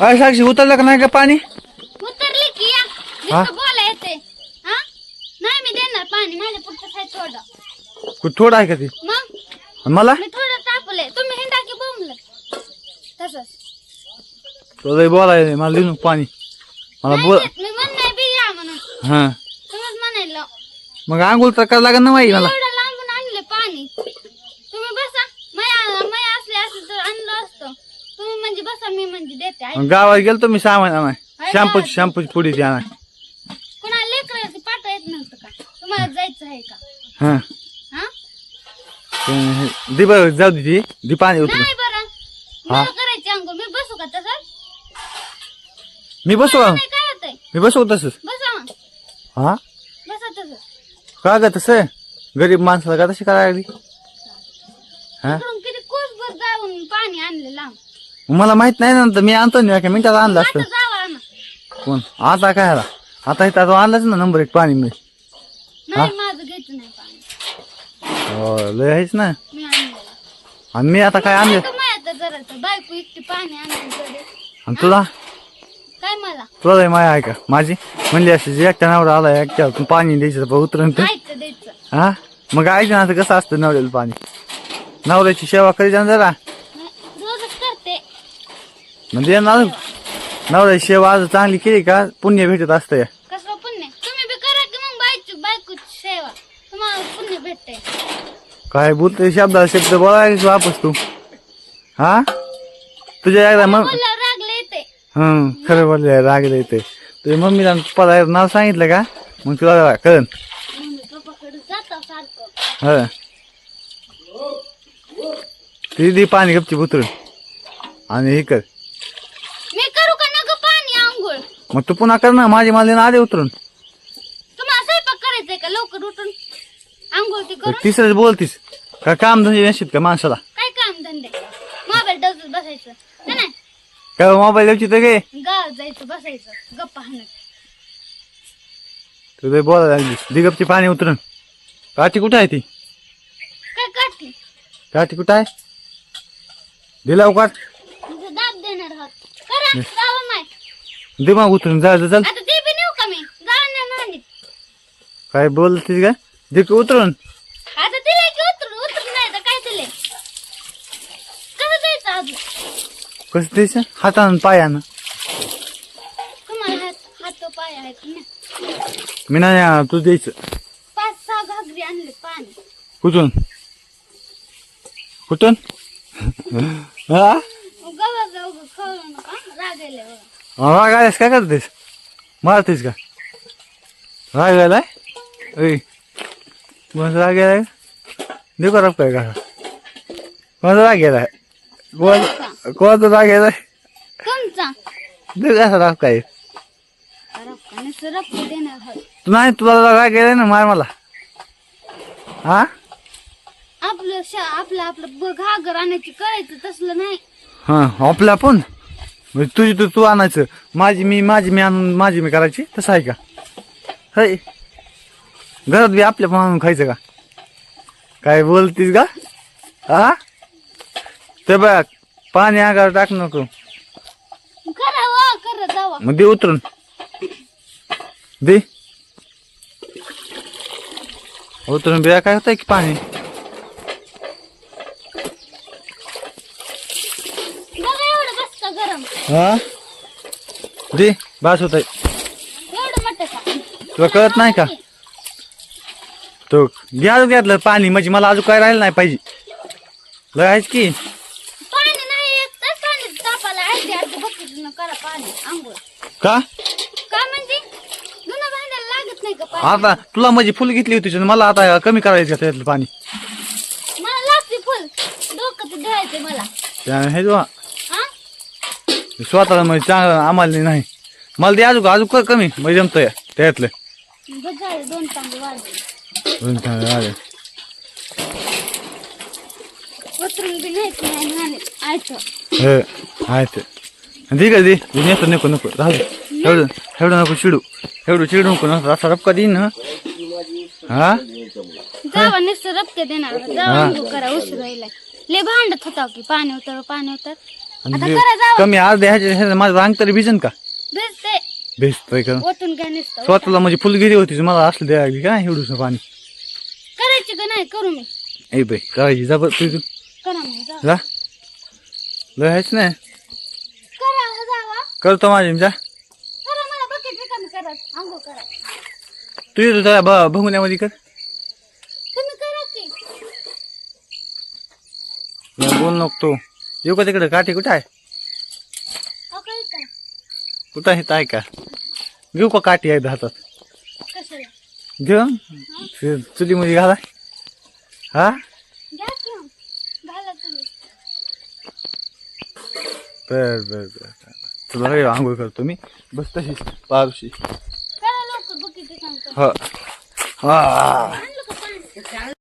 अरे साक्षी उतरलं का नाही का पाणी? उतरली की या. हा? नुसतं बोला येते. हा? नाही मी देणार पाणी. माझ्या पुढचं काय थोडं. कुठं थोडं आहे का ते? मग? आणि मला? मी थोडं तापले तुम्ही हिंडा की बोंबलं तसंच. तुला बोलायला मला देऊ नको पाणी. मला बोल देत, मी म्हणणार बी या म्हणून. हा. तुम्हीच म्हणायला. मग आंघोळ तर करायला लागेल ना माही मला? एवढं लांबून आणले पाणी तुम्ही बसा मया मया असले असले तर आणलं असतं तुम्ही म्हणजे बसा मी म्हणजे देते गावात गेलतो मी सामान आणाय शॅम्पू शॅम्पूची ती आणाय कुणाला पाठवा येत नव्हतं का? तुम्हाला जायचं आहे का? हा. हा? ते- दे बरं जाऊ दे ती. दे पाणी उतरू नाही बरं. मला करायची अंघोळ मी बसू का तसं? मी बसू का? नाही काय होतंय? मी बसू का तसंच? बसा मग. हा? बसा तसं. का ग तसं? गरीब माणसाला का तशी करायला लागली? हा? इकडून किती कोसभर जाऊन पाणी आणले लांब. मला माहीत नाही ना तर मी आणतो ना एका मिनिटात आणलं असतं. जावा कोण? आता काय आला आता इथं आता आणलंच ना नंबर एक पाणी मी. नाही माझं घ्यायचं नाही पाणी. हो लय आहेच ना. मी आणलेलं. आणि मी आता काय आणलं? जरा बायको पाणी आणि तुला? काय मला? तुला लय माया आहे का? माझी? म्हणली अशी जे एकट्या नवरा आला एकट्या तू पाणी द्यायचं बा उतरून ते. ऐकतं द्यायचं. हा? मग ऐक ना आता कसं असतं नवऱ्याला पाणी. नवऱ्याची सेवा करीत ना जरा. नाही, रोजच करते. म्हणजे ना नवऱ्याची सेवा आज चांगली केली का? पुण्य भेटत असतं या पुण्य? तुम्ही बी करा की मग बायकोची सेवा. तुम्हाला पुण्य भेटते काय बोलतोय शब्दाला शब्द बोलायला वापस तू. हा? तुझ्या एकदा मग बोलल्यावर रागले येते हं खरं बोलले रागले येते तुझ्या मम्मीला पप्पाला नाव सांगितलं का? मग तुला कळन? मम्मी पप्पाकडे जाता सारखं. ह. ती दे पाणी गपची उतरून. आणि हे कर मी करू का नग पाणी आंघोळ मग तू पुन्हा कर ना माझी मालिना आले उतरून. तुम्हाला स्वयंपाक करायचंय का? लवकर उठून. आंघोळ ती करून. तिसरंच बोलतीस. का काम धंदे नसतील का माणसाला? काय काम धंदे? मोबाईल डजत बसायचं. नाही? काय मोबाईल द्यायची तर गे जायचं बसायचं. गप्पा हाणत. तुझे बोलायला लागलीस. दे गपची पाणी उतरून. काठी कुठं आहे ती? काय काठी? काठी कुठं आहे? दिला लवकर तुझं दाब देणार आहात. करा जावं माय दे मग उतरून जा जा, चल आता ते बी नेऊ का मी? जाणार नाही काय बोलतीस का दे की उतरून. आता दिले की उतरून? उतरून नाही तर काय दिले कसं द्यायचं अजून? कसं द्यायचं हातानं पायानं. तुम्हाला हात हात पाय आहेत ना मी नाही आ, तू द्यायचं पाच सहा घागरी आणले पाणी. कुठून? कुठून? हा? खाऊ नका रागायला बघा राग आल्यास काय करतेस? मारतेस का? राग आलाय? ऐ कोणाचा राग गेलाय दे का काय का कोणाचा राग गेलाय कोण कोणाचा राग गेलाय तुमचा दे कसा राग काय? नाही तुला राग गेलाय ना मार मला. हा? आपलं आपलं आपलं घागर आणायची करायचं तसलं नाही. हा आपलं आपण म्हणजे तुझी तू तू आणायचं. माझी मी माझी मी आणून माझी मी करायची. तसं आहे का? है घरात बी आपल्या पण आणून खायचं का? काय बोलतीस का? हा ते बघ पाणी अंगावर टाक नको. करा वा करा जावा. मग दे उतरून. दे. उतरून बिया काय होतंय की पाणी बघा एवढं बसतं गरम हा? दे बास होत तुला कळत नाही का? तो घ्या घेतलं पाणी म्हणजे मला अजून काय राहिलं नाही पाहिजे. लय आहेच की? का? म्हणजे? आता तुला माझी फुल घेतली होती मला आता कमी करायचं त्यातलं पाणी. मला लागते फुल. डोकं मला. हा स्वतःला म्हणजे चांगलं आम्हाला नाही. मला ते अजून अजून कर कमी. म्हणजे जमतंय त्यातलं. बस झाले दोन तांबे वाढले. हे आहे ते ठीक आहे दे, नको नको. राहू एवढं एवढं नको चिडू. एवढं चिडू नको नको असा रपका देईन ना. हा? जावा नुसतं रपके देणार. जावा करा उशीर राहिलाय ले भांडत होता की पाणी उतर पाणी उतर आता जे करा जावं. कमी अर्ध्या ह्याच्या ह्याच्या माझं अंग तरी भिजन का? भेटते भेजतोय का? ओतून काय नसतं स्वतःला म्हणजे फुलगिरी होती मला असलं द्यायला लागली का एवढूस पाणी? करायची का नाही? करू मी. ए बाई करायची. जा बरं तू करा मग जा. जा. लय आहेच नाही करा जावा. करतो माझी जा. करा मला बकेट रिकामी करा. आंघोळ तुम्ही करा की. नाही, बोल नको तू. येऊ का तिकडे? काठी कुठं आहे? कुठं आहे? काय का? घेऊ का काठी आहे हातात? घेऊ. चुलीमध्ये घाला. हा? बर बर बर. तुला रे आंघोळ करतो मी. बस तशीच पारुशी. हा. हा.